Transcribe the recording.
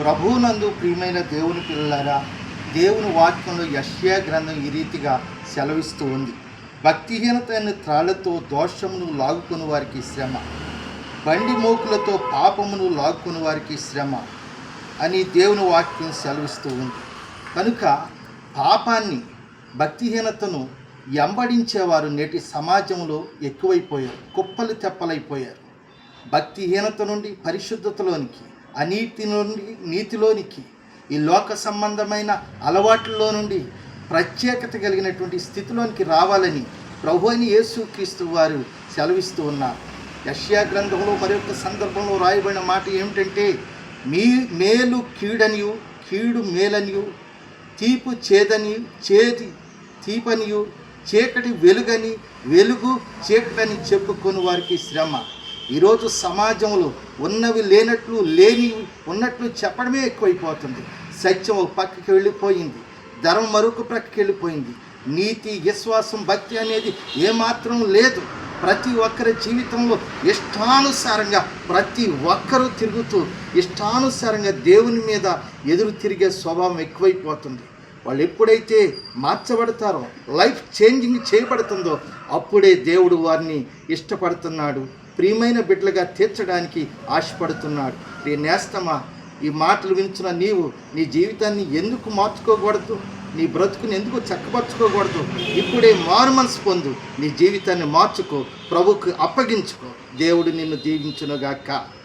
ప్రభువునందు ప్రియమైన దేవుని పిల్లలారా దేవుని వాక్యంలో యష్యా గ్రంథం ఈ రీతిగా సెలవిస్తూ ఉంది. భక్తిహీనతైన త్రాళ్ళతో దోషమును లాగుకుని వారికి శ్రమ బండి మోకులతో పాపమును లాక్కుని వారికి శ్రమ అని దేవుని వాక్యం సెలవిస్తూ ఉంది. కనుక పాపాన్ని భక్తిహీనతను ఎంబడించేవారు నేటి సమాజంలో ఎక్కువైపోయారు కుప్పలు తెప్పలైపోయారు. భక్తిహీనత నుండి పరిశుద్ధతలోనికి అనీతి నుండి నీతిలోనికి ఈ లోక సంబంధమైన అలవాట్లలో నుండి ప్రత్యేకత కలిగినటువంటి స్థితిలోనికి రావాలని ప్రభు అని యేసుక్రీస్తు వారు సెలవిస్తూ ఉన్నారు. యష్యా గ్రంథంలో మరొక సందర్భంలో రాయబడిన మాట ఏమిటంటే మీ మేలు కీడనియు కీడు మేలనియు తీపు చేదని చేది తీపనియు చీకటి వెలుగని వెలుగు చీకటని చెప్పుకొని వారికి శ్రమ. ఈరోజు సమాజంలో ఉన్నవి లేనట్లు లేని ఉన్నట్లు చెప్పడమే ఎక్కువైపోతుంది. సత్యం ఒక పక్కకి వెళ్ళిపోయింది. ధర్మం మరొక ప్రక్కకి వెళ్ళిపోయింది. నీతి విశ్వాసం భక్తి అనేది ఏమాత్రం లేదు. ప్రతి ఒక్కరి జీవితంలో ఇష్టానుసారంగా ప్రతి ఒక్కరూ తిరుగుతూ ఇష్టానుసారంగా దేవుని మీద ఎదురు తిరిగే స్వభావం ఎక్కువైపోతుంది. వాళ్ళు ఎప్పుడైతే మార్చబడతారో లైఫ్ చేంజింగ్ చేయబడుతుందో అప్పుడే దేవుడు వారిని ఇష్టపడుతున్నాడు. ప్రియమైన బిడ్డలుగా తీర్చడానికి ఆశపడుతున్నాడు. రే నేస్తమా ఈ మాటలు వించిన నీవు నీ జీవితాన్ని ఎందుకు మార్చుకోకూడదు? నీ బ్రతుకుని ఎందుకు చక్కపరచుకోకూడదు? ఇప్పుడే మారు మనసు పొందు. నీ జీవితాన్ని మార్చుకో ప్రభుకు అప్పగించుకో. దేవుడు నిన్ను దీవించునుగాక.